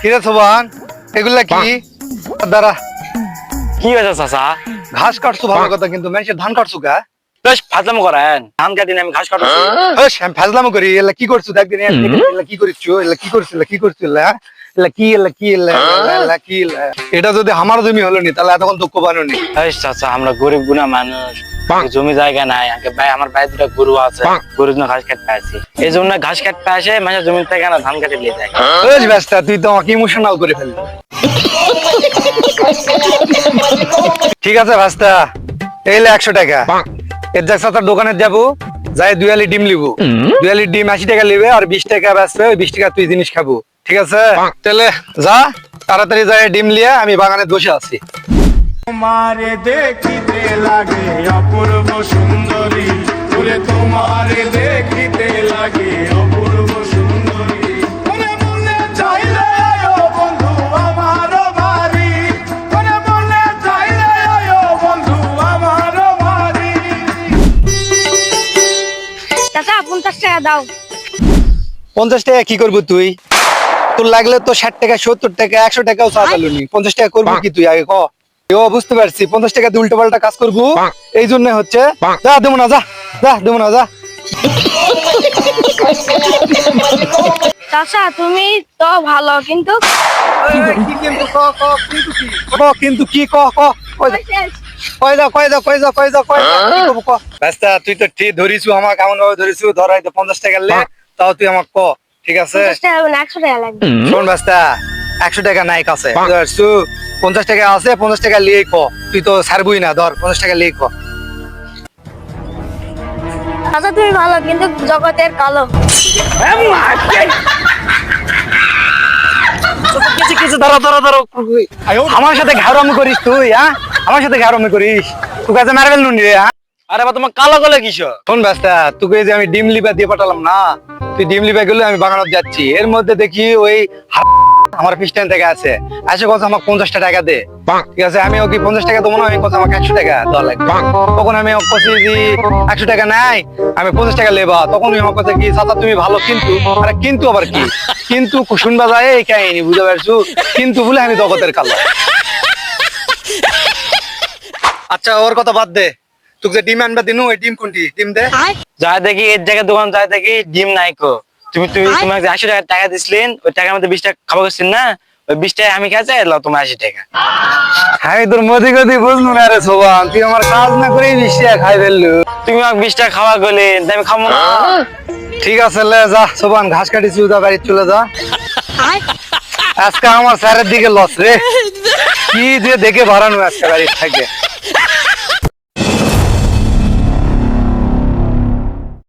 কিরে সোবান এগুলা কি? দাঁড়া। কি হয়েছে চাচা? ঘাস কাটছো ভালো কথা কিন্তু মানুষের ধান কাটছো কা বেশ ফাজলাম করেন ধান কাটিনি আমি ঘাস কাটছি। ফাজলামো করি এলা কি করছ? একদিন এলা কি করছ এলা কি করছ? এলা কি করছ? এলা এটা যদি আমার জমি হলো নি তাহলে এতক্ষণ দুঃখ পানো নি এই আমরা গরিব গুনা মানুষ। জমি জায়গা নাই ভাই আমার ভাই দুটা গরু আছে গরুর জন্য ঘাস কাটতে আসি। এই জন্য ঘাস কাটতে আসে মানে জমি থেকে না ধান কাটে নিয়ে যায়। ব্যস্ত তুই তো আমাকে ইমোশনাল করে ফেললি। ঠিক আছে ভাস্তা এইলে একশো টাকা। এর যাক সাতার দোকানে যাব যাই দুয়ালি ডিম লিবো। দুয়ালি ডিম আশি টাকা লিবে আর বিশ টাকা বেচবে ওই বিশ টাকা তুই জিনিস খাব। ঠিক আছে? তাহলে যা তাড়াতাড়ি যাই ডিম লিয়ে আমি বাগানে বসে আছি। তোমারে দেখিতে লাগে অপূর্ব সুন্দরী। ওরে তোমারে দেখিতে লাগে অপূর্ব সুন্দরী। ওরে মনে চাইলে আয়ো বন্ধু আমার বাড়ি। ওরে মনে চাইলে আয়ো বন্ধু আমার বাড়ি। চাচা পঞ্চাশ টাকা দাও। পঞ্চাশ টাকা কি করব তুই? তোর লাগলে তো ষাট টাকা সত্তর টাকা একশো টাকাও চা চালু নি পঞ্চাশ টাকা করব কি তুই আগে ক? ও বুঝতে পারছি পঞ্চাশ টাকা দিয়ে উল্টো পাল্টা কাজ করব। এই জন্য হচ্ছে যা দেবো না যা যা দেবো না যা। চাচা তুমি তো ভালো কিন্তু ক, কিন্তু কি ক ক? কই যা, কই যা কই যা কই যা কই যা কই করব ক? রাস্তা তুই তো ঠিক ধরিছু আমার কেমন ভাবে ধরিছু ধরাই তো পঞ্চাশ টাকা লে তাও তুই আমাকে ক? ঠিক আছে? একশো টাকা লাগবে। শোন বাস্তা একশো টাকা নাই কাছে। পঞ্চাশ টাকা আছে পঞ্চাশ টাকা লিয়ে ক। তুই তো ছাড়বই না ধর পঞ্চাশ টাকা লিয়ে ক। চাচা তুমি ভালো কিন্তু জগতের কালো। কিছু কিছু ধরো ধরো ধরো। আমার সাথে ঘাড়মি করিস তুই হ্যাঁ? আমার সাথে ঘাড়মি করিস। তুই কাছে মারবেল নুন রে হ্যাঁ? আরে বা তোমার কালো গলে শোন বাস্তা তোকে যে আমি ডিম লিবা দিয়ে পাঠালাম না তুই ডিম লিবা গেলে আমি বাগানত যাচ্ছি। এর মধ্যে দেখি ওই আমার পিস্টেন থেকে আছে। আসে কথা আমাকে পঞ্চাশটা টাকা দে। ঠিক আছে আমি ওকে পঞ্চাশ টাকা দেবো না আমি কথা আমাকে একশো টাকা দেওয়া লাগবে। তখন আমি কছি যে একশো টাকা নাই আমি পঞ্চাশ টাকা লেবা তখন আমার কথা কি চাচা তুমি ভালো কিন্তু? আরে কিন্তু আবার কি? কিন্তু শুনবা যায় এই কাহিনী বুঝতে পারছ? কিন্তু বলে আমি জগতের কালো। আচ্ছা ওর কথা বাদ দে। তোকে যে ডিম আনবা দিনু ওই ডিম কোনটি? ডিম দে। যাই দেখি এর জায়গায় দোকান যাই দেখি ডিম নাই কো। তুমি তুমি তোমাকে আশি টাকা টাকা দিছিলেন ওই টাকার মধ্যে বিশ টাকা খাবার করছেন না? ওই বিশ টাকা আমি খাইছি এলো তোমার আশি টাকা। আমি তোর মদি গদি বুঝলু না রে সোবান তুই আমার কাজ না করেই মিশিয়া খাই ফেললু। তুমি আমাকে বিশ টাকা খাওয়া গেলেন আমি খাব না। ঠিক আছে লে যা সোবান ঘাস কাটি চুদা বাড়ি চলে যা। আজকে আমার স্যারের দিকে লস রে। কি দিয়ে দেখে ভাড়ানো আজকে বাড়ির থাকে।